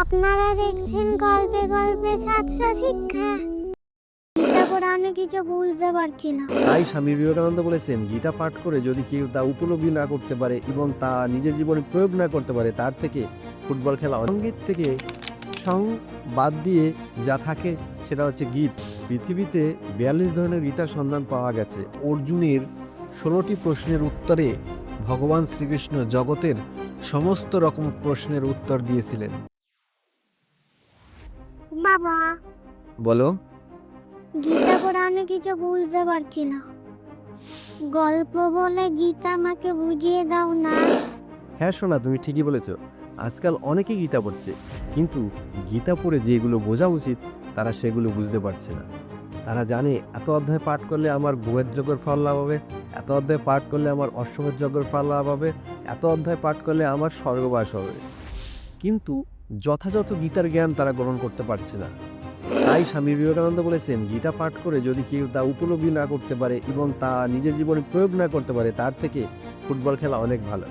আপনারা দেখছেন গল্পে গল্পে ছাত্র শিক্ষা আমি কিছু বুঝতে পারছি না। তাই স্বামী বিবেকানন্দ বলেছেন, গীতা পাঠ করে যদি কেউ তা উপলব্ধি না করতে পারে এবং তা নিজের জীবনে প্রয়োগ না করতে পারে, তার থেকে ফুটবল খেলা সংগীত থেকে সং বাদ দিয়ে যা থাকে সেটা হচ্ছে গীত। পৃথিবীতে বিয়াল্লিশ ধরনের গীতার সন্ধান পাওয়া গেছে। অর্জুনের ষোলোটি প্রশ্নের উত্তরে ভগবান শ্রীকৃষ্ণ জগতের সমস্ত রকম প্রশ্নের উত্তর দিয়েছিলেন। বাবা। বলো। গীতা পড়ে আমি কিছু বুঝতে পারছি না। গল্প বলে গীতা আমাকে বুঝিয়ে দাও না। হ্যাঁ শোনা তুমি ঠিকই বলেছ। আজকাল অনেকে গীতা পড়ছে কিন্তু গীতা পড়ে যেগুলো বোঝা উচিত তারা সেগুলো বুঝতে পারছে না। তারা জানে এত অধ্যায় পাঠ করলে আমার বউয়ের যজ্ঞের ফল লাভ হবে এত অধ্যায় পাঠ করলে আমার অশ্বমের যজ্ঞের ফল লাভ হবে এত অধ্যায় পাঠ করলে আমার স্বর্গবাস হবে। কিন্তু যথাযথ গীতার জ্ঞান তারা গ্রহণ করতে পারছে না। তাই স্বামী বিবেকানন্দ বলেছেন, গীতা পাঠ করে যদি কেউ তা উপলব্ধি না করতে পারে এবং তা নিজের জীবনে প্রয়োগ না করতে পারে, তার থেকে ফুটবল খেলা অনেক ভালো।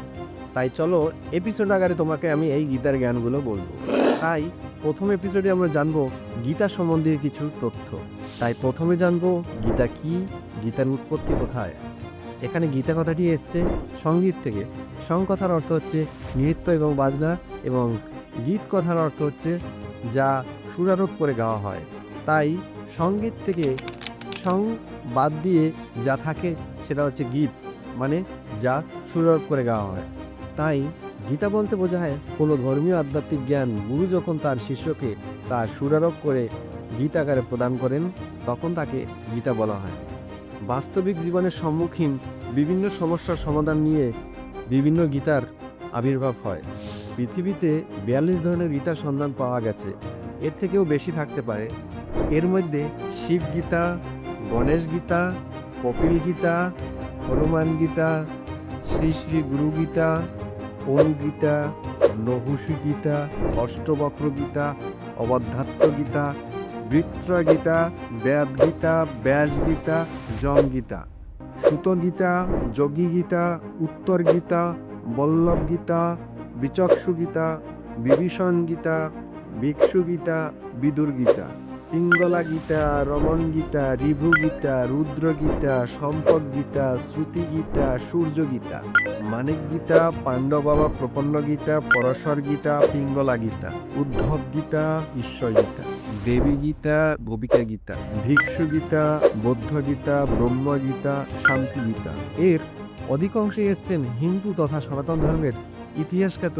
তাই চলো এপিসোড আকারে তোমাকে আমি এই গীতার জ্ঞানগুলো বলব। তাই প্রথম এপিসোডে আমরা জানব গীতা সম্বন্ধে কিছু তথ্য। তাই প্রথমে জানব গীতা কি, গীতার উৎপত্তি কোথায়? এখানে গীতা কথাটি এসছে সংগীত থেকে। সং কথার অর্থ হচ্ছে নৃত্য এবং বাজনা এবং গীত কথার অর্থ হচ্ছে যা সুরারোপ করে গাওয়া হয়। তাই সংগীত থেকে সং বাদ দিয়ে যা থাকে সেটা হচ্ছে গীত মানে যা সুরারোপ করে গাওয়া হয়। তাই গীতা বলতে বোঝায়, কোনো ধর্মীয় আধ্যাত্মিক জ্ঞান গুরু যখন তার শিষ্যকে তার সুরারোপ করে গীত আকারে প্রদান করেন, তখন তাকে গীতা বলা হয়। বাস্তবিক জীবনের সম্মুখীন বিভিন্ন সমস্যার সমাধান নিয়ে বিভিন্ন গীতার আবির্ভাব হয়। পৃথিবীতে বিয়াল্লিশ ধরনের গীতার সন্ধান পাওয়া গেছে। এর থেকেও বেশি থাকতে পারে। এর মধ্যে শিব গীতা, গণেশ গীতা, কপিল গীতা, হনুমান গীতা, শ্রী শ্রী গুরু গীতা অনুগীতা নহুষি গীতা, অষ্টবক্র গীতা, অবধ্যাত্ম গীতা, বৃত্র গীতা বেদ গীতা, ব্যাস গীতা, জম বল্লভ গীতা বিচক্ষু গীতা বিভীষণ গীতা ভিক্ষু গীতা বিদুর গীতা পিঙ্গলা গীতা রমণ গীতা রিভু গীতা রুদ্র গীতা সম্পদ গীতা শ্রুতি গীতা সূর্য গীতা মানিক গীতা পাণ্ডব বাবা প্রপন্ন গীতা পরশর গীতা পিঙ্গলা গীতা উদ্ধব গীতা ঈশ্বর গীতা দেবী গীতা গোপিকা গীতা ভিক্ষু গীতা বৌদ্ধ গীতা ব্রহ্ম গীতা শান্তি গীতা এর অধিকাংশই এসছেন হিন্দু তথা সনাতন ধর্মের ইতিহাসখ্যাত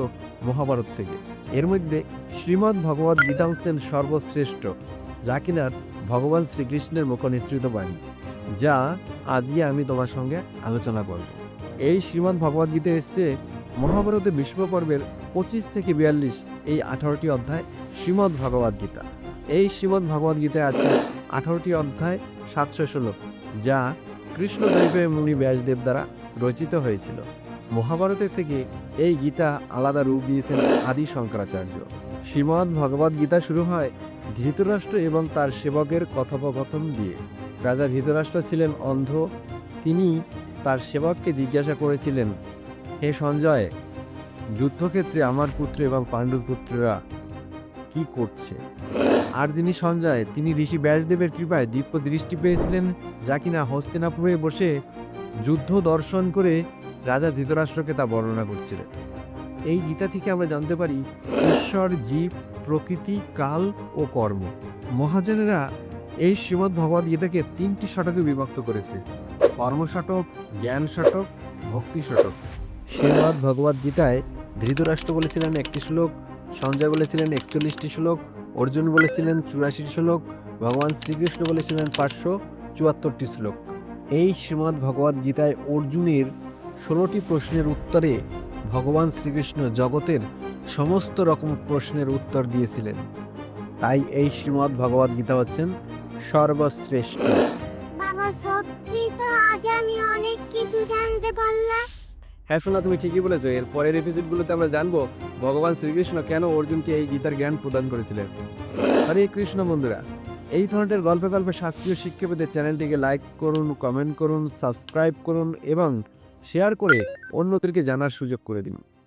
মহাভারত থেকে। এর মধ্যে শ্রীমদ্ ভগবত গীতা হচ্ছেন সর্বশ্রেষ্ঠ, যা কিনা ভগবান শ্রীকৃষ্ণের মুখ নিঃসৃত বাণী, যা আজকে আমি তোমার সঙ্গে আলোচনা করব। এই শ্রীমদ্ ভগবদ গীতা এসছে মহাভারতে বিষ্ম পর্বের পঁচিশ থেকে বিয়াল্লিশ এই আঠারোটি অধ্যায় শ্রীমদ্ ভগবদ গীতা। এই শ্রীমদ্ ভগবদ গীতায় আছে আঠারোটি অধ্যায় সাতশো ষোলো, যা কৃষ্ণদৈবে মুনি ব্যাসদেব দ্বারা রচিত হয়েছিল। মহাভারতের থেকে এই গীতা আলাদা রূপ দিয়েছেন আদি শঙ্করাচার্য। শ্রীমদ্ ভগবদ গীতা শুরু হয় ধৃতরাষ্ট্র এবং তার সেবকের কথোপকথন দিয়ে। রাজা ধৃতরাষ্ট্র ছিলেন অন্ধ। তিনি তার সেবককে জিজ্ঞাসা করেছিলেন, হে সঞ্জয়, যুদ্ধক্ষেত্রে আমার পুত্র এবং পাণ্ডুর পুত্ররা কি করছে? আর যিনি সঞ্জয়, তিনি ঋষি ব্যাসদেবের কৃপায় দিব্য দৃষ্টি পেয়েছিলেন যা কিনা হস্তিনাপুরে বসে যুদ্ধ দর্শন করে রাজা ধৃতরাষ্ট্রকে তা বর্ণনা করছিলেন। এই গীতা থেকে আমরা জানতে পারি, ঈশ্বর, জীব, প্রকৃতি, কাল ও কর্ম। মহাজনেরা এই শ্রীমদ্ ভগবদ গীতাকে তিনটি শতকে বিভক্ত করেছে। কর্ম শতক, জ্ঞান শটক ভক্তি শটক শ্রীমদ্ ভগবদ গীতায় ধৃতরাষ্ট্র বলেছিলেন একটি শ্লোক, সঞ্জয় বলেছিলেন একচল্লিশটি শ্লোক অর্জুন বলেছিলেন চুরাশি শ্লোক, ভগবান শ্রীকৃষ্ণ বলেছিলেন পাঁচশো চুয়াত্তরটি শ্লোক। এই শ্রীমদ্ ভগবদ গীতায় অর্জুনের ষোলোটি প্রশ্নের উত্তরে ভগবান শ্রীকৃষ্ণ জগতের সমস্ত রকম প্রশ্নের উত্তর দিয়েছিলেন। তাই এই শ্রীমদ্ ভগবদ গীতা হচ্ছেন সর্বশ্রেষ্ঠ। বাবা সত্যি তো আজ আমি অনেক কিছু জানতে পারলাম। হ্যাঁ শোনা তুমি ঠিকই বলেছ। এর পরের এপিসোডগুলোতে আমরা জানব ভগবান শ্রীকৃষ্ণ কেন অর্জুনকে এই গীতার জ্ঞান প্রদান করেছিলেন। হরে কৃষ্ণ বন্ধুরা, এই ধরনের গল্পে গল্পে শাস্ত্রীয় শিক্ষা পেতে চ্যানেলটিকে লাইক করুন কমেন্ট করুন সাবস্ক্রাইব করুন এবং শেয়ার করে অন্যদেরকে জানার সুযোগ করে দিন।